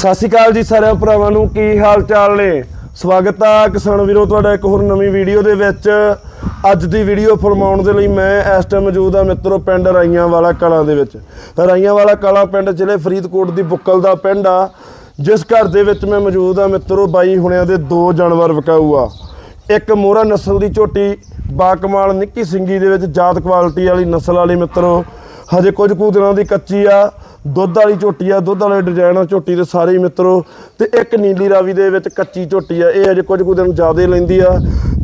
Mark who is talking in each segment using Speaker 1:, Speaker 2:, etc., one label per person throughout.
Speaker 1: ਸਤਿ ਸ਼੍ਰੀ ਅਕਾਲ ਜੀ ਸਾਰਿਆਂ ਭਰਾਵਾਂ ਨੂੰ, ਕੀ ਹਾਲ ਚਾਲ ਨੇ? ਸਵਾਗਤ ਆ ਕਿਸਾਨ ਵੀਰੋ, ਤੁਹਾਡਾ ਇੱਕ ਹੋਰ ਨਵੀਂ ਵੀਡੀਓ ਦੇ ਵਿੱਚ। ਅੱਜ ਦੀ ਵੀਡੀਓ ਫਰਮਾਉਣ ਦੇ ਲਈ ਮੈਂ ਇਸ ਟਾਈਮ ਮੌਜੂਦ ਆ ਮਿੱਤਰੋ, ਪਿੰਡ ਰਾਈਆਂ ਵਾਲਾ ਕਲਾਂ ਦੇ ਵਿੱਚ। ਰਾਈਆਂ ਵਾਲਾ ਕਲਾਂ ਪਿੰਡ ਜ਼ਿਲ੍ਹੇ ਫਰੀਦਕੋਟ ਦੀ ਬੁੱਕਲ ਦਾ ਪਿੰਡ ਆ। ਜਿਸ ਘਰ ਦੇ ਵਿੱਚ ਮੈਂ ਮੌਜੂਦ ਆ ਮਿੱਤਰੋ, ਬਾਈ ਹੁਣਿਆਂ ਦੇ ਦੋ ਜਾਨਵਰ ਵਿਕਾਊ ਆ। ਇੱਕ ਮੋਹਰਾ ਨਸਲ ਦੀ ਝੋਟੀ, ਬਾਕਮਾਲ ਨਿੱਕੀ ਸਿੰਗੀ ਦੇ ਵਿੱਚ ਜਾਤ ਕੁਆਲਿਟੀ ਵਾਲੀ ਨਸਲ ਵਾਲੀ ਮਿੱਤਰੋ। ਹਜੇ ਕੁਝ ਕੁ ਦਿਨਾਂ ਦੀ ਕੱਚੀ ਆ। ਦੁੱਧ ਵਾਲੀ ਝੋਟੀ ਆ, ਦੁੱਧ ਵਾਲੇ ਡਿਜ਼ਾਈਨ ਆ ਝੋਟੀ ਦੇ ਸਾਰੇ ਹੀ ਮਿੱਤਰੋ। ਤੇ ਇੱਕ ਨੀਲੀ ਰਾਵੀ ਦੇ ਵਿੱਚ ਕੱਚੀ ਝੋਟੀ ਆ, ਇਹ ਅਜੇ ਕੁਝ ਕੁ ਦਿਨ ਜ਼ਿਆਦਾ ਲੈਂਦੀ ਆ।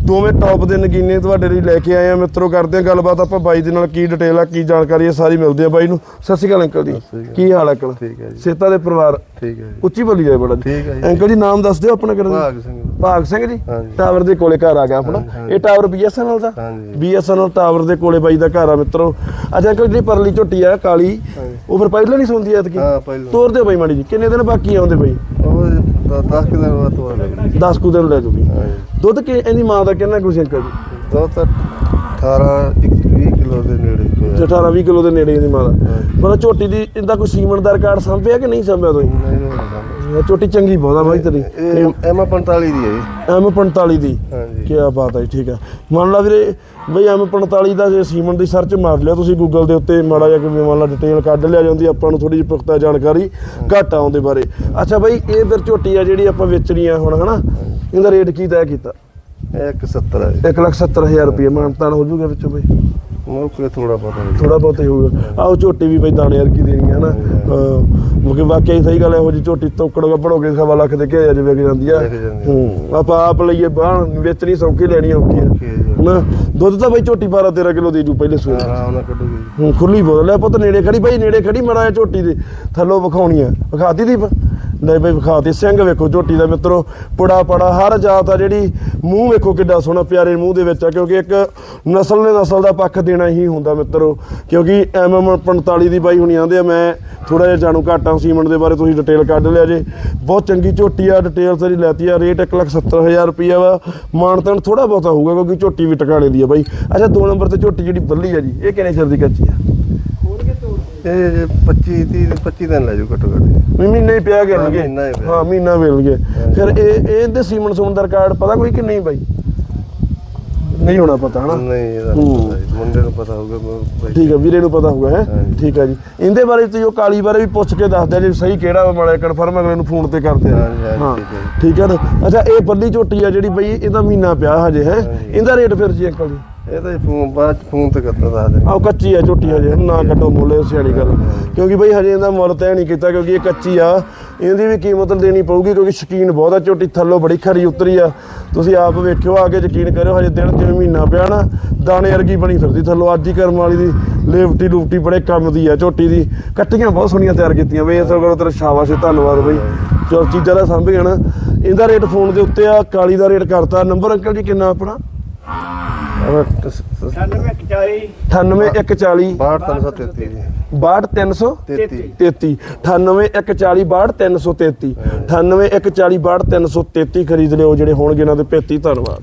Speaker 1: ਦੋਵੇਂ ਟੌਪ ਦੇ ਨਗੀਨੇ ਤੁਹਾਡੇ ਲਈ ਲੈ ਕੇ ਆਏ ਆ ਮਿੱਤਰੋ ਕਰਦੇ ਆ ਗੱਲਬਾਤ। ਆਪਾਂ ਬਾਈ ਦੇ ਨਾਲ ਕੀ ਡਿਟੇਲ ਆ ਕੀ ਜਾਣਕਾਰੀ ਆ ਸਾਰੀ ਮਿਲਦੀ ਆ ਬਾਈ ਨੂੰ। ਸਤਿ ਸ਼੍ਰੀ ਅਕਾਲ ਅੰਕਲ ਜੀ। ਕੀ ਹਾਲ ਆ ਅੰਕਲ?
Speaker 2: ਠੀਕ ਹੈ ਜੀ।
Speaker 1: ਸੇਤਾ ਦੇ ਪਰਿਵਾਰ?
Speaker 2: ਠੀਕ ਹੈ ਜੀ।
Speaker 1: ਉੱਚੀ ਬੋਲੀ ਜਾਏ ਬੜਾ।
Speaker 2: ਠੀਕ ਹੈ ਜੀ।
Speaker 1: ਅੰਕਲ ਜੀ ਨਾਮ ਦੱਸ ਦਿਓ ਆਪਣਾ ਕਿਹੜਾ
Speaker 2: ਭਾਗ ਸਿੰਘ
Speaker 1: ਭਾਗ ਸਿੰਘ ਜੀ। ਟਾਵਰ ਦੇ ਕੋਲੇ ਘਰ ਆ ਗਿਆ ਆਪਣਾ। ਇਹ ਟਾਵਰ BSNL ਦਾ। BSNL ਟਾਵਰ ਦੇ ਕੋਲੇ ਬਾਈ ਦਾ ਘਰ ਆ ਮਿੱਤਰੋ। ਅੱਛਾ ਅੰਕਲ ਜਿਹੜੀ ਪਰਲੀ ਝੋਟੀ ਆ ਕਾਲੀ। ਉਹ ਫਿਰ ਪਹਿਲਾਂ ਨਹੀਂ ਸੌਂਦੀ ਐਤਕੀ?
Speaker 2: ਹਾਂ ਪਹਿਲਾਂ।
Speaker 1: ਤੋਰ ਦਿਓ ਬਾਈ ਮਾੜੀ ਜੀ। ਕਿੰਨੇ ਦਿਨ ਬਾਕੀ ਆਉਂਦੇ ਬਾਈ?
Speaker 2: ਉਹ 10 ਦਿਨ ਬਾਅਦ ਤੋਂ ਲੱਗ
Speaker 1: 10 ਕੁ ਦਿਨ ਲੈ ਜੂਗੀ। ਦੁੱਧ ਕਿ ਇਹਦੀ ਮਾਂ ਦਾ ਕਿੰਨਾ ਕੁ ਸੀ ਅੰਕਲ ਜੀ
Speaker 2: ਦੋ ਤਾਂ 18 20 ਕਿਲੋ ਦੇ ਨੇੜੇ
Speaker 1: ਤੇ
Speaker 2: ਪਿਆ
Speaker 1: 18 20 ਕਿਲੋ ਦੇ ਨੇੜੇ ਦਾ
Speaker 2: ਹਾਂਜੀ।
Speaker 1: ਪਰ ਝੋਟੀ ਦੀ ਇਹਦਾ ਕੋਈ ਸੀਮਨ ਦਾ ਰਿਕਾਰਡ ਸੰਭਿਆ ਕਿ ਨਹੀਂ ਸੰਭਿਆ ਤੁਸੀਂ?
Speaker 2: ਨਹੀਂ ਨਹੀਂ
Speaker 1: ਝੋਟੀ ਚੰਗੀ ਬਹੁਤ ਆ ਬਾਈ ਤੇਰੀ।
Speaker 2: ਐਮ 45 ਦੀ ਹੈ ਜੀ।
Speaker 1: ਐਮ 45 ਦੀ।
Speaker 2: ਹਾਂਜੀ।
Speaker 1: ਕੀ ਬਾਤ ਹੈ ਠੀਕ ਹੈ ਮੰਨ ਲਾ ਵੀਰੇ ਬਈ ਐਮ 45 ਦਾ ਜੇ ਸੀਮਨ ਦੀ ਸਰਚ ਮਾਰ ਲਿਆ ਤੁਸੀਂ ਗੂਗਲ ਦੇ ਉੱਤੇ ਮਾੜਾ ਜਿਹਾ ਕਿਵੇਂ ਮੰਨ ਲਾ ਡਿਟੇਲ ਕੱਢ ਲਿਆ ਜਾਂਦੀ ਆਪਾਂ ਨੂੰ ਥੋੜੀ ਜਿਹੀ ਪੁਖਤਾ ਜਾਣਕਾਰੀ ਘੱਟ ਆਉਂਦੇ ਬਾਰੇ। ਅੱਛਾ ਬਈ ਇਹ ਫਿਰ ਝੋਟੀ ਆ ਜਿਹੜੀ ਆਪਾਂ ਵੇਚਣੀ ਆ ਹੁਣ ਹਨਾ? ਇਹਦਾ ਰੇਟ ਕੀ ਤੈਅ ਕੀਤਾ?
Speaker 2: ਇਹ 170 ਹੈ ਜੀ।
Speaker 1: 170000 ਰੁਪਏ ਮਾਨਤਾਨ ਹੋ ਜਾਊਗਾ ਵਿੱਚੋਂ ਬਈ।
Speaker 2: ਕੋਈ ਥੋੜਾ ਪਤਾ ਨਹੀਂ
Speaker 1: ਥੋੜਾ ਬਹੁਤ ਹੀ ਹੋਊਗਾ। ਆਹ ਝੋਟੀ ਵੀ ਬਈ ਦਾਣੇ ਵਰਗੀ ਦੇਣੀ ਹੈ ਨਾ। ਹਾਂ। ਮੁਕੇ ਵਾਕਿਆ ਹੀ ਸਹੀ ਗੱਲ ਹੈ ਇਹੋ ਜੀ ਝੋਟੀ ਤੋਕੜ ਗੱਪੜੋਗੇ ਸਵਾ ਲੱਖ ਦੇ ਘੇ ਅਜੇ ਵਿਕ ਜਾਂਦੀ ਆ। ਹੂੰ। ਆਪਾਂ ਆਪ ਲਈਏ ਬਾਹਰ ਵੇਚਣੀ ਸੌਖੀ ਲੈਣੀ ਔਖੀ
Speaker 2: ਹੈ।
Speaker 1: ਨਾ ਦੁੱਧ ਤਾਂ ਬਈ ਝੋਟੀ 12 13 ਕਿਲੋ ਦੇ ਜੂ ਪਹਿਲੇ ਸੂਏ
Speaker 2: ਨਾਲ ਕੱਢੂਗੀ।
Speaker 1: ਹੂੰ ਖੁੱਲੀ ਬੋਲ ਲੈ ਪੁੱਤ ਨੇੜੇ ਖੜੀ ਬਈ ਨੇੜੇ ਖੜੀ ਮੜਾ ਝੋਟੀ ਦੇ ਥੱਲੋਂ ਵਿਖਾਉਣੀ ਆ। ਵਿਖਾਤੀ ਦੀਪ? ਲੈ ਬਈ ਵਿਖਾਤੀ। ਸਿੰਘ ਵੇਖੋ ਝੋਟੀ ਦਾ ਮਿੱਤਰੋ, ਪੁੜਾ ਪੜਾ, ਹਰ ਜਾਤ ਆ ਜਿਹੜੀ ਮੂੰਹ ਵੇਖੋ ਕਿੱਡਾ ਸੋਹਣਾ ਪਿਆਰੇ ਮੂੰਹ ਦੇ ਵਿੱਚ ਆ, ਕਿਉਂਕਿ ਇੱਕ ਨਸਲ ਨੇ ਨਸਲ ਦਾ ਪੱਖ ਦੇਣਾ ਹੀ ਹੁੰਦਾ ਮਿੱਤਰੋ। ਕਿਉਂਕਿ ਐਮਐਮ 45 ਦੀ ਬਾਈ ਹੁਣੀ ਆਂਦੇ ਆ, ਮੈਂ ਥੋੜਾ ਜਿਹਾ ਜਾਣੂ ਘਾਟਾਂ ਸੀਮੈਂਟ ਦੇ ਬਾਰੇ ਤੁਸੀਂ ਡਿਟੇਲ ਕੱਢ ਲਿਆ ਜੇ। ਬਹੁਤ ਚੰਗੀ ਝੋਟੀ ਆ ਡਿਟੇਲ ਤੇਰੀ ਲੈਤੀ ਆ ਰੇਟ 170000 ਰੁਪਈਆ ਵਾ। ਮਾਨਤਨ ਥੋੜਾ ਬਹੁਤਾ ਹੋਊਗਾ, ਕਿਉਂਕਿ ਝੋਟੀ ਵੀ ਟਿਕਾਣੇ ਦੀ ਆ ਬਾਈ। ਅੱਛਾ, ਦੋ ਨੰਬਰ ਤੇ ਝੋਟੀ ਜਿਹੜੀ ਬੱਲੀ ਆ ਜੀ, ਇਹ ਕਿੰਨੇ ਚਿਰ ਦੀ ਕੱਚੀ ਆ?
Speaker 2: ਇਹ ਜੇ 25 30 25 ਦਿਨ ਲੈ ਜਾਓ ਘੱਟੋ ਘੱਟ ਜੀ।
Speaker 1: ਵੀ ਮਹੀਨਾ ਹੀ ਪਿਆ
Speaker 2: ਹਾਂ,
Speaker 1: ਕਰਨਗੇ
Speaker 2: ਮਹੀਨਾ ਹੀ ਪਿਆ।
Speaker 1: ਹਾਂ ਮਹੀਨਾ ਮਿਲਣਗੇ ਫਿਰ ਇਹ ਇਹ ਇਹਦੇ ਸੀਮਨ ਸਮਨ ਦਾ ਰਿਕਾਰਡ ਪਤਾ ਕੋਈ ਕਿ ਨਹੀਂ ਬਾਈ ਨਹੀਂ ਹੋਣਾ ਪਤਾ ਹਨਾ
Speaker 2: ਨਹੀਂ ਇਹਦਾ
Speaker 1: ਹੂੰ।
Speaker 2: ਨਹੀਂ ਪਤਾ ਜੀ। ਮੁੰਡੇ ਨੂੰ ਪਤਾ ਹੋਊਗਾ ਮੈਂ ਬਾਈ-
Speaker 1: ਠੀਕ ਹੈ ਵੀਰੇ ਨੂੰ ਪਤਾ ਹੋਊਗਾ ਹੈ
Speaker 2: ਹਾਂਜੀ।
Speaker 1: ਠੀਕ ਹੈ ਜੀ ਇਹਦੇ ਬਾਰੇ ਤੁਸੀਂ ਉਹ ਕਾਲੀ ਬਾਰੇ ਵੀ ਪੁੱਛ ਕੇ ਦੱਸ ਦਿਆ ਜੇ ਸਹੀ ਕਿਹੜਾ ਵਾ ਮਾੜਾ ਕਨਫਰਮ ਅਗਲੇ ਨੂੰ ਫੋਨ ਤੇ ਕਰਦੇ ਆ
Speaker 2: ਹਾਂਜੀ, ਹਾਂਜੀ,
Speaker 1: ਹਾਂ
Speaker 2: ਠੀਕ ਹੈ ਜੀ।
Speaker 1: ਠੀਕ ਹੈ ਨਾ ਅੱਛਾ ਇਹ ਬੱਲੀ ਝੋਟੀ ਆ ਜਿਹੜੀ ਬਈ ਇਹਦਾ ਮਹੀਨਾ ਪਿਆ ਹਜੇ ਹੈ
Speaker 2: ਹਾਂਜੀ।
Speaker 1: ਇਹਦਾ ਰੇਟ ਫਿਰ ਜੀ ਅੰਕਲ ਜੀ
Speaker 2: ਇਹ ਤਾਂ ਫੋਨ ਬਾਅਦ ਫੋਨ ਤੇ ਕਰਦਾ ਦੱਸ ਦੇ
Speaker 1: ਆਹ ਕੱਚੀ ਆ ਝੋਟੀ ਹਜੇ ਨਾ ਕੱਟੋ ਮੁੱਲ ਸਿਆਣੀ ਗੱਲ। ਕਿਉਂਕਿ ਬਈ ਹਜੇ ਇਹਦਾ ਮੁੱਲ ਤੈਅ ਨਹੀਂ ਕੀਤਾ ਕਿਉਂਕਿ ਇਹ ਕੱਚੀ ਆ। ਇਹਦੀ ਵੀ ਕੀਮਤ ਦੇਣੀ ਪਊਗੀ ਕਿਉਂਕਿ ਸ਼ਕੀਨ ਬਹੁਤ ਆ ਝੋਟੀ ਥੱਲੋਂ ਬੜੀ ਖਰੀ ਉਤਰੀ ਆ। ਤੁਸੀਂ ਆਪ ਵੇਖਿਓ ਆ ਕੇ ਯਕੀਨ ਕਰਿਓ ਹਜੇ ਦਿਨ ਜਿਵੇਂ ਮਹੀਨਾ ਪਿਆ ਨਾ ਦਾਣੇ ਵਰਗੀ ਬਣੀ ਫਿਰਦੀ ਥੱਲੋਂ। ਅੱਜ ਹੀ ਕਰਮ ਵਾਲੀ ਦੀ ਲੇਵਟੀ ਲੂਫਟੀ ਬੜੇ ਕੰਮ ਦੀ ਆ ਝੋਟੀ ਦੀ। ਕੱਟੀਆਂ ਬਹੁਤ ਸੋਹਣੀਆਂ ਤਿਆਰ ਕੀਤੀਆਂ ਬਈ ਇਸ ਕੋਲ ਤੇਰਾ ਸ਼ਾਬਾਸ਼ ਧੰਨਵਾਦ ਬਈ। ਚਲ ਚੀਜ਼ਾਂ ਦਾ ਸੰਭ ਗਿਆ ਨਾ ਇਹਦਾ ਰੇਟ ਫੋਨ ਦੇ ਉੱਤੇ ਆ ਕਾਲੀ ਦਾ ਰੇਟ ਕਰਤਾ। ਨੰਬਰ ਅੰਕਲ ਜੀ ਕਿੰਨਾ ਆਪਣਾ?
Speaker 3: 9840
Speaker 1: 98140
Speaker 2: 62333 ਜੀ
Speaker 1: 62333
Speaker 2: 33
Speaker 1: 33 98140 62333 98140 62333 ਖਰੀਦ ਲਿਓ ਜਿਹੜੇ ਹੋਣਗੇ ਇਹਨਾਂ ਦੇ 35 ਧੰਨਵਾਦ।